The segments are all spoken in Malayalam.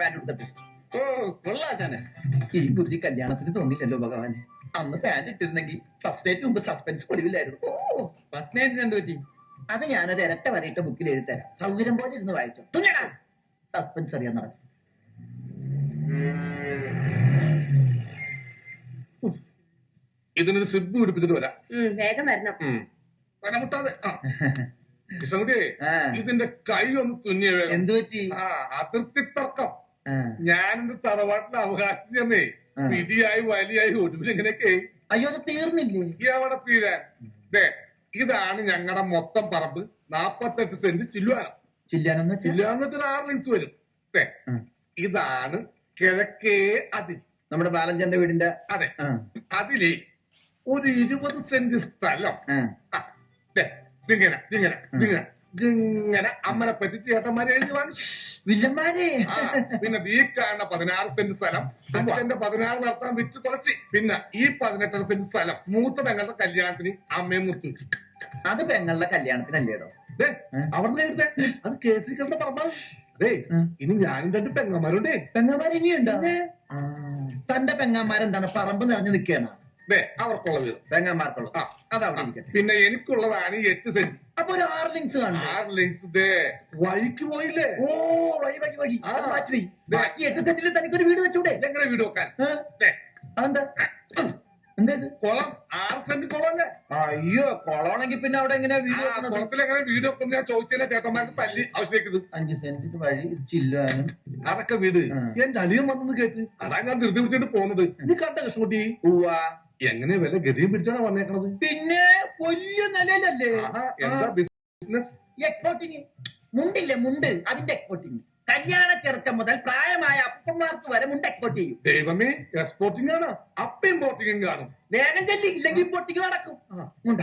പാന്റ് എടുത്തിട്ട് ഓ കൊള്ളാശാനെ ഈ ബുദ്ധി കല്യാണത്തിന് തോന്നില്ലല്ലോ ഭഗവാന്. അന്ന് പാന്റ് ഇട്ടിരുന്നെങ്കിൽ ഫസ്റ്റ് ഡേറ്റ് മുമ്പ് സസ്പെൻസ് പൊടിവില്ലായിരുന്നു. ഓ ഫസ്റ്റ് നൈറ്റിന് എന്ത് പറ്റി? അത് ഞാനൊരു ഇരട്ട വരയിട്ട ബുക്കിൽ എഴുതി തരാം സൗകര്യം പോലെ ഇരുന്ന് വായിച്ചു. തുന്നടാ. സസ്പെൻസ് അറിയാൻ നടക്കും. ഇതിനൊരു സിബ് പിടിപ്പിച്ചിട്ട് വരാം. വേഗം വരണം. കൃഷ്ണൻകുട്ടി ആ. ഇതിന്റെ കൈ ഒന്ന് തുന്നിയ എന്ത് എന്തു പറ്റി? ആ അതിർത്തി തർക്കം ആ. ഞാനിന്ന് തറവാട്ടിലെ അവകാശം ചെന്നേ ആ. പിടിയായി വലിയായി ഒടുവിൽ ഇങ്ങനെയൊക്കെ അയ്യോ അത് തീർന്നില്ലേ? അവിടെ തീരാൻ. ദേ ഇതാണ് ഞങ്ങളുടെ മൊത്തം പറമ്പ്. നാപ്പത്തെട്ട് സെന്റ് ചില്ലുവാനം ചില്ലാനെന്ന് ചില്ലുവാനത്തിന് ആറ് ലിങ്സ് വരും. ദേ ഇതാണ് കിഴക്കേ അതിൽ. നമ്മുടെ ബാലഞ്ചന്റെ വീടിന്റെ അതെ. അതിൽ ഒരു ഇരുപത് സെന്റ് സ്ഥലം. ഇങ്ങനെ ഇങ്ങനെ ദേ, ഇതിങ്ങനെ അമ്മനെ പറ്റിച്ച് ചേട്ടന്മാരെ എഴുതി വാങ്ങി വില്ലന്മാരെ. ആ, പിന്നെ ഈ കാണുന്ന പതിനാറ് സെന്റ് സ്ഥലം അച്ഛന്റെ പതിനാറ് നടത്താൻ വിറ്റ് കുറച്ച് പിന്നെ ഈ പതിനെട്ടര സെന്റ് സ്ഥലം മൂത്ത പെങ്ങളുടെ കല്യാണത്തിന് അമ്മയും മുത്തു. അത് പെങ്ങളുടെ കല്യാണത്തിനല്ലേടോ ദേ, അവിടുന്ന് എഴുതേ. അത് കേസിൽ കണ്ട പറമ്പാണ് അതെ ഉം. ഇനി ഞാനും രണ്ട് പെങ്ങന്മാരുണ്ടേ. പെങ്ങന്മാർ ഇനിയുണ്ടോ. തന്റെ പെങ്ങന്മാരെന്താണ്? പറമ്പ് നിറഞ്ഞു നിൽക്കുകയാണ്? ദേ അവർക്കുള്ള വീതം പെങ്ങന്മാർക്കുള്ളത് ആ അതവിടെ ഇരിക്കട്ടെ. പിന്നെ എനിക്കുള്ളതാണ് ഈ എട്ട് സെന്റ് അപ്പൊ ഒരു ആറ് ലിങ്സ് കാണും. ആറ് ലിങ്സ് ദേ. വഴിക്ക് പോയില്ലേ? ഓ വഴി വഴി വഴി. അത് മാറ്റി വഴി ബാക്കി എട്ട് സെന്റിൽ തനിക്കൊരു വീട് വെച്ചൂടെ? ഞങ്ങളെ വീട് വെക്കാൻ. ദേ, അതെന്താ? എന്താ ഇത്? കുളം. ആറ് സെന്റ് കുളമല്ലേ? അയ്യോ കൊളമാണെങ്കിൽ പിന്നെ അവിടെ എങ്ങനെ വീട് കുളത്തിൽ എങ്ങനെ വീട് വെക്കുന്ന ഞാൻ ചോദിച്ചതിനെ ചേട്ടന്മാർക്ക് തല്ലി ആവശ്യം അഞ്ച് സെന്റ് വഴി ചില്ലാനും അതൊക്കെ വീട്. എന്റെ അളിയൻ വന്നത് കേട്ട്. അതാ ഞാൻ ധൃതി പിടിച്ചിട്ട് പോകുന്നത്. നീ കണ്ട കൃഷ്ണകുട്ടി ഉവ്വ. എങ്ങനെ വില ഗതിയും പിടിച്ചാണ് പറഞ്ഞേക്കണത് പിന്നെ വലിയ നിലയിലല്ലേ? എന്താ ബിസിനസ് എക്സ്പോർട്ടിങ് മുണ്ടില്ലേ മുണ്ട്. അതിന്റെ എക്സ്പോർട്ടിങ് കല്യാണ ചെറുക്കം മുതൽ പ്രായമായ അപ്പന്മാർക്ക് വരെ മുണ്ട് എക്സ്പോർട്ട് ചെയ്യും. ദൈവമേ എക്സ്പോർട്ടിംഗ് ആണ്? അപ്പ ഇമ്പോർട്ടിംഗും കാണും? വേഗം ചെല്ലി ഇല്ലെങ്കിൽ ഇമ്പോർട്ടിംഗ് നടക്കും. മുണ്ട.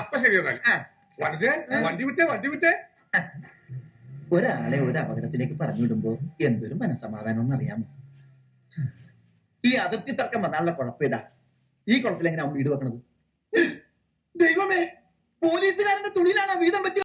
അപ്പ ശരി വണ്ടി വിട്ടേ വണ്ടി വിട്ടേ. ഒരാളെ ഒരു അപകടത്തിലേക്ക് പറഞ്ഞു വിടുമ്പോ എന്തൊരു മനസമാധാനം എന്നറിയാമോ ഈ അതിർത്തി തർക്കം വന്നാലുള്ള കുഴപ്പമിതാ ഈ കുളത്തിൽ എങ്ങനെ വീട് വെക്കണത്? ദൈവമേ പോലീസുകാരന്റെ തുണിയിലാണ് വീതം വെച്ച്